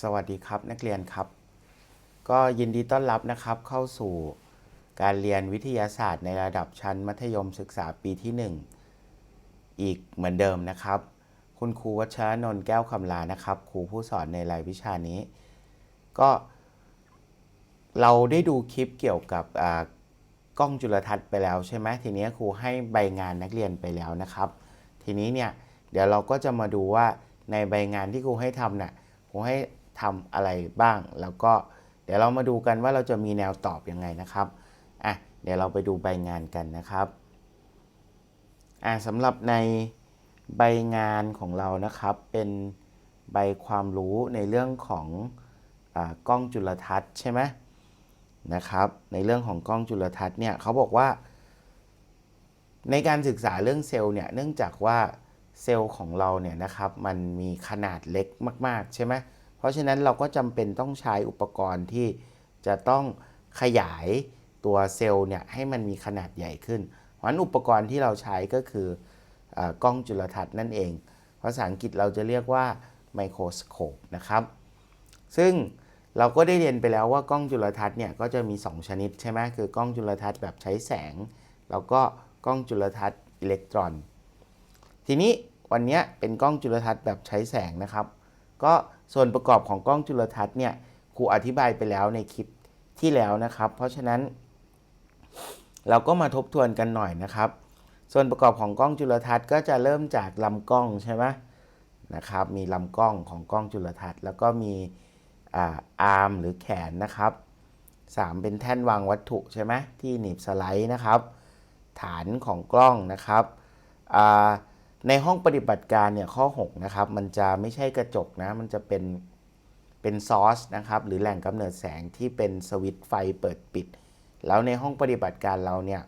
สวัสดีครับนักเรียนครับ ก็ยินดีต้อนรับนะครับเข้าสู่การเรียนวิทยาศาสตร์ในระดับชั้นมัธยมศึกษาปีที่ 1 อีกเหมือนเดิมนะครับ คุณครูวัชรนนท์แก้วคำลานะครับครูผู้สอนในรายวิชานี้ ก็ เราได้ดูคลิปเกี่ยวกับกล้องจุลทรรศน์ไปแล้วใช่ไหมทีนี้ครูให้ใบงานนักเรียนไปแล้วนะครับ ทีนี้เนี่ยเดี๋ยวเราก็จะมาดูว่าในใบงานที่ครูให้ทำน่ะ ครูให้ทำอะไรบ้าง แล้วก็เดี๋ยวเรามาดูกันว่าเราจะมีแนวตอบยังไงนะครับอะเดี๋ยวเราไปดูใบงานกันนะครับอะสำหรับในใบงานของเรานะครับเป็นใบความรู้ในเรื่องของอากล้องจุลทรรศน์ใช่ไหมนะครับ ในเรื่องของกล้องจุลทรรศน์เนี่ยเขาบอกว่า ในการศึกษาเรื่องเซลล์เนี่ยเนื่องจากว่า เซลล์ของเราเนี่ยนะครับมันมีขนาดเล็กมาก ๆ ใช่ไหมเพราะฉะนั้นเราก็จำเป็นต้องใช้อุปกรณ์ที่จะต้องขยายตัวเซลล์เนี่ยให้มันมีขนาดใหญ่ขึ้น เพราะนั้นอุปกรณ์ที่เราใช้ก็คือเออกล้องจุลทรรศน์นั่นเอง ภาษาอังกฤษเราจะเรียกว่าไมโครสโคปนะครับ ซึ่งเราก็ได้เรียนไปแล้วว่ากล้องจุลทรรศน์เนี่ยก็จะมี 2 ชนิดใช่ไหมคือกล้องจุลทรรศน์แบบใช้แสง แล้วก็กล้องจุลทรรศน์อิเล็กตรอน ทีนี้ วันนี้เป็นกล้องจุลทรรศน์แบบใช้แสงนะครับ ก็ส่วนประกอบของกล้องจุลทรรศน์เนี่ยครูอธิบายไปแล้วในคลิปที่แล้วนะครับ เพราะฉะนั้น เราก็มาทบทวนกันหน่อยนะครับ ส่วนประกอบของกล้องจุลทรรศน์ก็จะเริ่มจากลำกล้องใช่ไหมนะครับ มีลำกล้องของกล้องจุลทรรศน์แล้วก็มีอาอาร์มหรือแขนนะครับ 3 เป็นแท่นวางวัตถุใช่ไหมที่หนีบสไลด์นะครับ ฐานของกล้องนะครับอ่า ในห้องปฏิบัติการเนี่ยข้อ 6 นะครับ มันจะไม่ใช่กระจกนะ มันจะเป็นเป็นซอสนะครับ หรือแหล่งกำเนิดแสงที่เป็นสวิตไฟเปิดปิด แล้วในห้องปฏิบัติการเราเนี่ย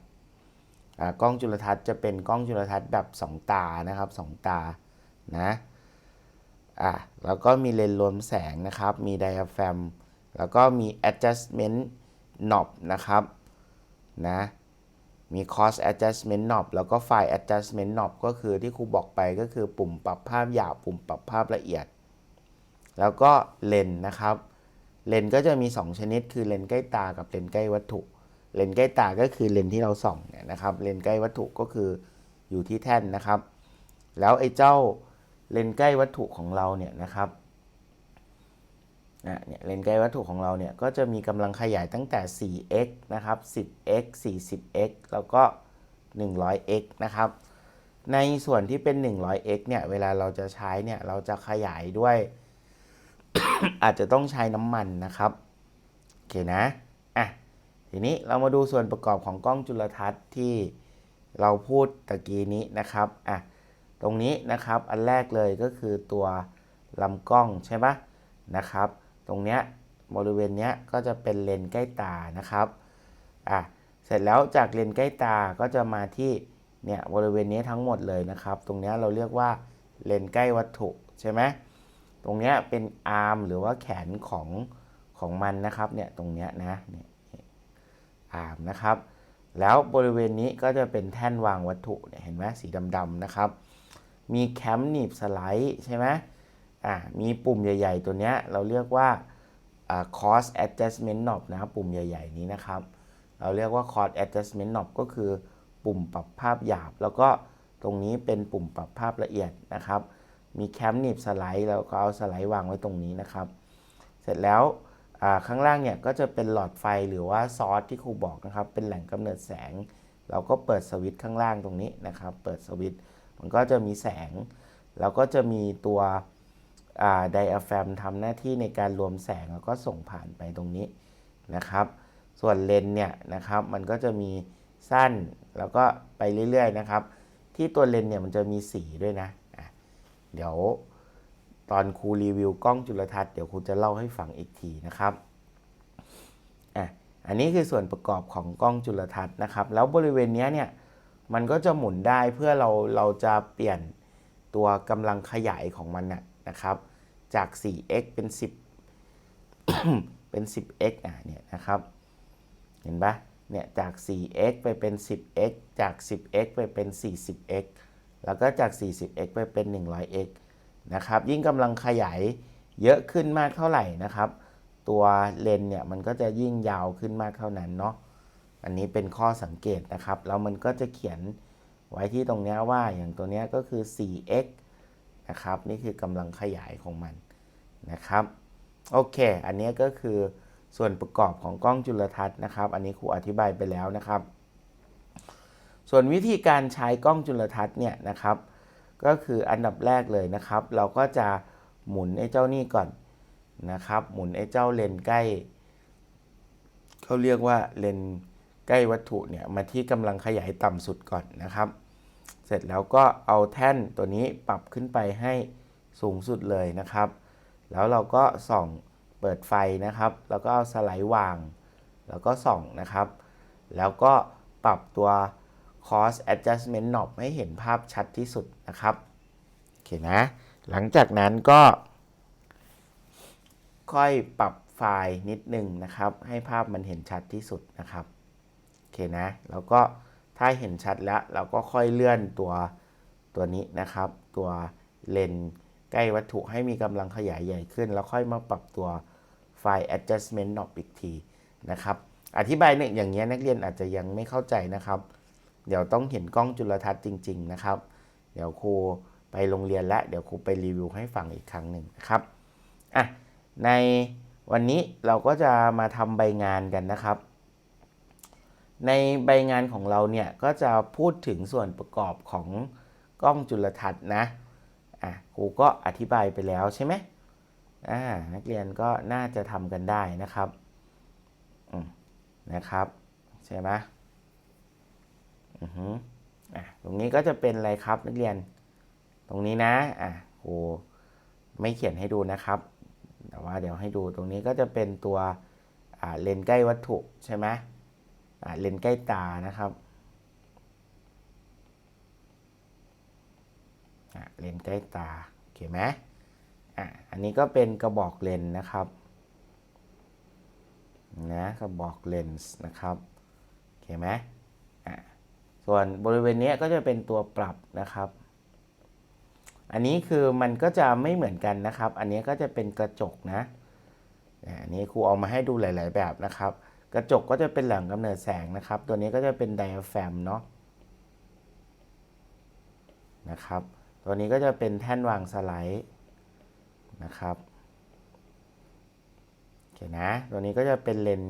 กล้องจุลทรรศน์จะเป็นกล้องจุลทรรศน์แบบ 2 ตานะครับ 2 ตานะอะแล้วก็มีเลนส์รวมแสงนะครับ มีไดอะแฟมแล้วก็มี adjustment knob นะครับนะ มี cost adjustment knob แล้วก็ file adjustment knob ก็คือที่ครูบอกไปก็คือปุ่มปรับภาพหยาบปุ่มปรับภาพละเอียด แล้วก็เลนนะครับ เลนก็จะมี 2 ชนิด คือเลนใกล้ตากับเลนใกล้วัตถุ เลนใกล้ตาก็คือเลนที่เราส่องเนี่ยนะครับ เลนใกล้วัตถุก็คืออยู่ที่แท่นนะครับ แล้วไอ้เจ้าเลนใกล้วัตถุของเราเนี่ยนะครับ นะเนี่ยเลนส์ใกล้วัตถุของเราเนี่ยก็จะมีกำลังขยายตั้งแต่ 4x นะครับ 10x 40x แล้วก็ 100x นะครับ ในส่วนที่เป็น 100x เนี่ยเวลาเราจะใช้เนี่ยเราจะขยายด้วย อาจจะต้องใช้น้ำมันนะครับ โอเคนะ อะ ทีนี้เรามาดูส่วนประกอบของกล้องจุลทรรศน์ที่เราพูดตะกี้นี้นะครับ อะ ตรงนี้นะครับ อันแรกเลยก็คือตัวลำกล้องใช่ปะนะครับ ตรงเนี้ยบริเวณเนี้ยก็จะเป็นเลนใกล้ตานะครับอะเสร็จแล้วจากเลนใกล้ตาก็จะมาที่เนี่ยบริเวณนี้ทั้งหมดเลยนะครับ ตรงเนี้ยเราเรียกว่าเลนใกล้วัตถุใช่ไหมตรงเนี้ยเป็นอาร์มหรือว่าแขนของของมันนะครับเนี่ยตรงเนี้ยนะเนี่ยอาร์มนะครับ แล้วบริเวณนี้ก็จะเป็นแท่นวางวัตถุเนี่ยเห็นไหมสีดำๆนะครับ มีแคมหนีบสไลด์ใช่ไหม อ่ามีปุ่มใหญ่ ๆ ตัวเนี้ยเราเรียกว่าอ่า cost adjustment knob นะครับ ปุ่มใหญ่ ๆ นี้นะครับ เราเรียกว่า cost adjustment knob ก็คือปุ่มปรับภาพหยาบ แล้วก็ตรงนี้เป็นปุ่มปรับภาพละเอียดนะครับ มีแคมหนีบสไลด์แล้วก็เอาสไลด์วางไว้ตรงนี้นะครับ เสร็จแล้วข้างล่างเนี่ยก็จะเป็นหลอดไฟหรือว่าซอสที่ครูบอกนะครับ เป็นแหล่งกำเนิดแสง เราก็เปิดสวิตช์ข้างล่างตรงนี้นะครับ เปิดสวิตช์มันก็จะมีแสง แล้วก็จะมีตัว ไดอะแฟมทำหน้าที่ในการรวมแสงแล้วก็ส่งผ่านไปตรงนี้นะครับ ส่วนเลนเนี่ยนะครับมันก็จะมีสั้นแล้วก็ไปเรื่อยๆนะครับ ที่ตัวเลนเนี่ยมันจะมีสีด้วยนะะเดี๋ยวตอนครูรีวิวกล้องจุลทรรศน์เดี๋ยวครูจะเล่าให้ฟังอีกทีนะครับอะอันนี้คือส่วนประกอบของกล้องจุลทรรศน์นะครับ แล้วบริเวณนี้เนี่ยมันก็จะหมุนได้เพื่อเราเราจะเปลี่ยนตัวกำลังขยายของมันนะ นะครับ จาก 4x เป็น 10 เป็น 10x อะเนี่ยนะครับ เห็นปะเนี่ยจาก 4x ไปเป็น 10x จาก 10x ไปเป็น 40x แล้วก็จาก 40x ไปเป็น 100x นะครับ ยิ่งกำลังขยายเยอะขึ้นมากเท่าไหร่นะครับ ตัวเลนส์เนี่ยมันก็จะยิ่งยาวขึ้นมากเท่านั้นเนาะ อันนี้เป็นข้อสังเกตนะครับ แล้วมันก็จะเขียนไว้ที่ตรงนี้ว่าอย่างตัวนี้ก็คือ 4x นะครับ นี่คือกำลังขยายของมันนะครับ โอเค อันนี้ก็คือส่วนประกอบของกล้องจุลทรรศน์นะครับ อันนี้ครูอธิบายไปแล้วนะครับ ส่วนวิธีการใช้กล้องจุลทรรศน์เนี่ยนะครับ ก็คืออันดับแรกเลยนะครับ เราก็จะหมุนไอ้เจ้านี่ก่อนนะครับ หมุนไอ้เจ้าเลนใกล้เขาเรียกว่าเลนใกล้วัตถุเนี่ยมาที่กำลังขยายต่ำสุดก่อนนะครับ เสร็จแล้วก็เอาแท่นตัวนี้ปรับขึ้นไปให้สูงสุดเลยนะครับ แล้วเราก็ส่องเปิดไฟนะครับ แล้วก็เอาสไลด์วาง แล้วก็ส่องนะครับ แล้วก็ปรับตัว cost adjustment knob ให้เห็นภาพชัดที่สุดนะครับ โอเคนะ หลังจากนั้นก็ ค่อยปรับไฟล์นิดนึงนะครับ ให้ภาพมันเห็นชัดที่สุดนะครับ โอเคนะ แล้วก็ ถ้าเห็นชัดแล้วเราก็ค่อยเลื่อนตัวตัวนี้นะครับ ตัวเลนใกล้วัตถุให้มีกำลังขยายใหญ่ขึ้น แล้วค่อยมาปรับตัวไฟล์ adjustment knob อีกทีนะครับอธิบายเนี่ยอย่างเงี้ยนักเรียนอาจจะยังไม่เข้าใจนะครับ เดี๋ยวต้องเห็นกล้องจุลทรรศน์จริง ๆ นะครับ เดี๋ยวครูไปโรงเรียนและเดี๋ยวครูไปรีวิวให้ฟังอีกครั้งหนึ่งนะครับอะในวันนี้เราก็จะมาทำใบงานกันนะครับ ในใบงานของเราเนี่ยก็จะพูดถึงส่วนประกอบของกล้องจุลทรรศน์นะอะครูก็อธิบายไปแล้วใช่ไหมอ่านักเรียนก็น่าจะทำกันได้นะครับอืมนะครับใช่ไหมอือฮึอะตรงนี้ก็จะเป็นอะไรครับนักเรียน ตรงนี้นะอะครูไม่เขียนให้ดูนะครับแต่ว่าเดี๋ยวให้ดูตรงนี้ก็จะเป็นตัวอ่าเลนส์ใกล้วัตถุใช่ไหม เลนใกล้ตานะครับเลนใกล้ตาโอเคไหมอะอันนี้ก็เป็นกระบอกเลนนะครับนะกระบอกเลนส์นะครับโอเคไหมอะส่วนบริเวณนี้ก็จะเป็นตัวปรับนะครับ อันนี้คือมันก็จะไม่เหมือนกันนะครับ อันนี้ก็จะเป็นกระจกนะอันนี้ครูเอามาให้ดูหลาย ๆ แบบนะครับ กระจกก็จะเป็นแหล่งกำเนิดแสงนะครับ ตัวนี้ก็จะเป็นไดอะแฟมเนาะนะครับ ตัวนี้ก็จะเป็นแท่นวางสไลด์นะครับโอเคนะ ตัวนี้ก็จะเป็นเลน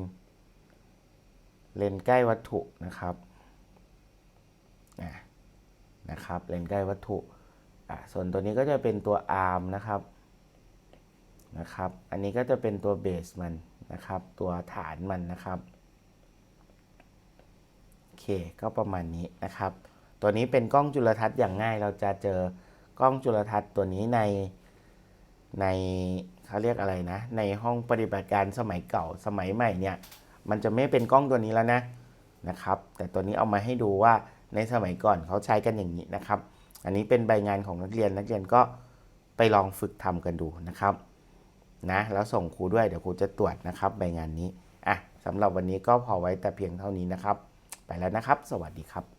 เลนใกล้วัตถุนะครับนะครับ เลนใกล้วัตถุอะส่วนตัวนี้ก็จะเป็นตัวอาร์มนะครับนะครับ อันนี้ก็จะเป็นตัวเบสมัน นะครับ ตัวฐานมันนะครับโอเคก็ประมาณนี้นะครับ ตัวนี้เป็นกล้องจุลทรรศน์อย่างง่าย เราจะเจอกล้องจุลทรรศน์ตัวนี้ในในเขาเรียกอะไรนะ ในห้องปฏิบัติการสมัยเก่าสมัยใหม่เนี่ย มันจะไม่เป็นกล้องตัวนี้แล้วนะนะครับ แต่ตัวนี้เอามาให้ดูว่าในสมัยก่อนเขาใช้กันอย่างนี้นะครับ อันนี้เป็นใบงานของนักเรียนนักเรียนก็ไปลองฝึกทำกันดูนะครับ นะแล้วส่งครูด้วยเดี๋ยวครูจะตรวจนะครับใบงานนี้อะสำหรับวันนี้ก็พอไว้แต่เพียงเท่านี้นะครับ ไปแล้วนะครับ สวัสดีครับ